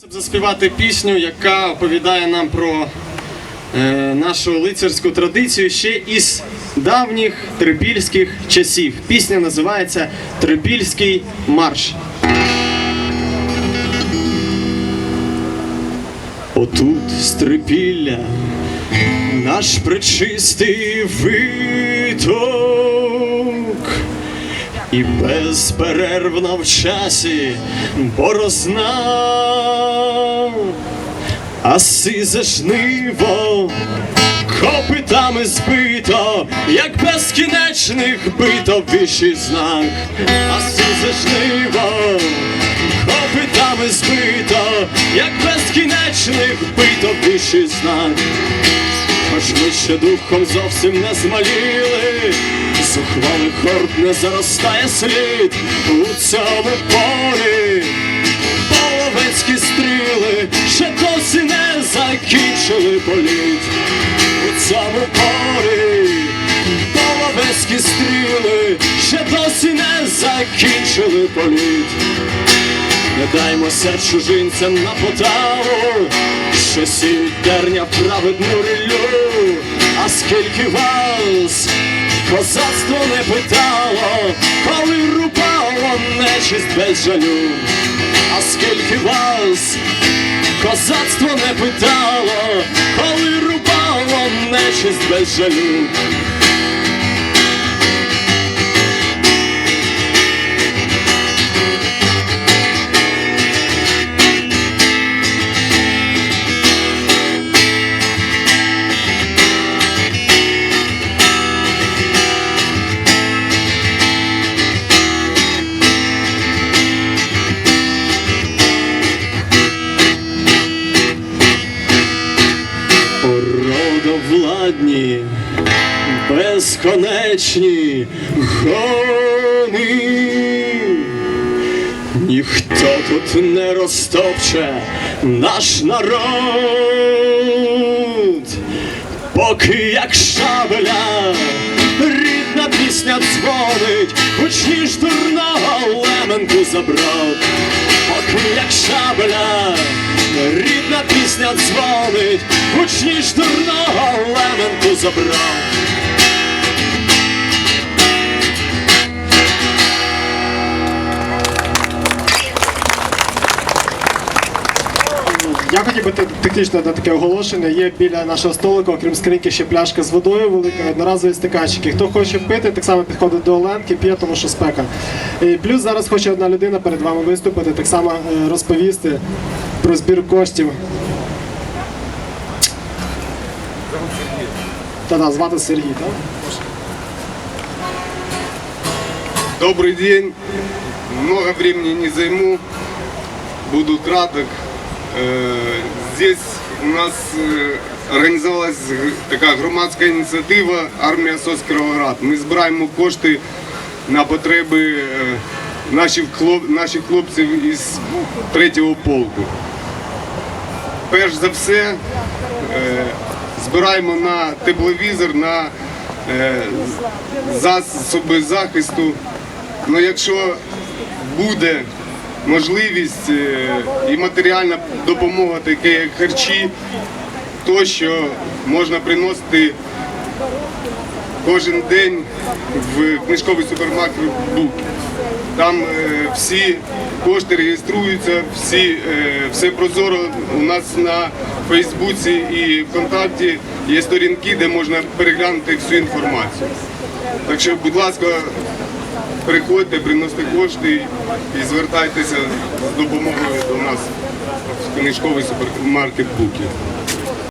Хотілося б заспівати пісню, яка оповідає нам про е, нашу лицарську традицію ще із давніх трипільських часів. Пісня називається Трипільський марш. Отут з Трипілля наш пречистий виток. І безперервна в часі борозна, а сизе жниво копитами збито, як безкінечних бито вищий знак, а сизе жниво копитами збито, як безкінечних бито вищий знак. Хоч ми ще духом зовсім не змаліли, зухвалий хорд не заростає слід у цьому полі. Половецькі стріли ще досі не закінчили політ у цьому полі. Половецькі стріли ще досі не закінчили політ. Не даймося чужинцям на поталу, що сіють терня праведну ріллю, а скільки вас козацтво не питало, коли рубало нечисть без жалю, а скільки вас козацтво не питало, коли рубало нечисть без жалю. Родовладні, безконечні гони. Ніхто тут не розтопче наш народ, поки як шабеля, рідна пісня дзвонить, гучніш дурного леменку заброд, поки як шабеля, рідна пісня дзвонить, гучніш дурного заброд. Я хотів би технічно дати таке оголошення. Є біля нашого столика, окрім скриньки, ще пляшка з водою велика, одноразові стаканчики. Хто хоче пити, так само підходить до Оленки, п'є, тому що спека. І плюс зараз хоче одна людина перед вами виступити, так само е, розповісти про збір коштів. Та-да, звати Сергій, так? Добрый день. Много времени не займу. Буду краток. Э, Здесь у нас э, організувалась г- така громадська ініціатива Армія СОС Кіровоград. Ми збираємо кошти на потреби е, наших, хлоп, наших хлопців із третього полку. Перш за все, е, збираємо на тепловізор, на е, засоби захисту. Ну, якщо буде можливість е, і матеріальна допомога, таке як харчі, то що можна приносити кожен день в книжковий супермаркет «Бук». Там е, всі кошти реєструються, всі, е, все прозоро. У нас на Фейсбуці і ВКонтакті є сторінки, де можна переглянути всю інформацію. Так що, будь ласка, приходьте, приносите кошти і звертайтеся з допомогою до нас в книжковий супермаркет Буки.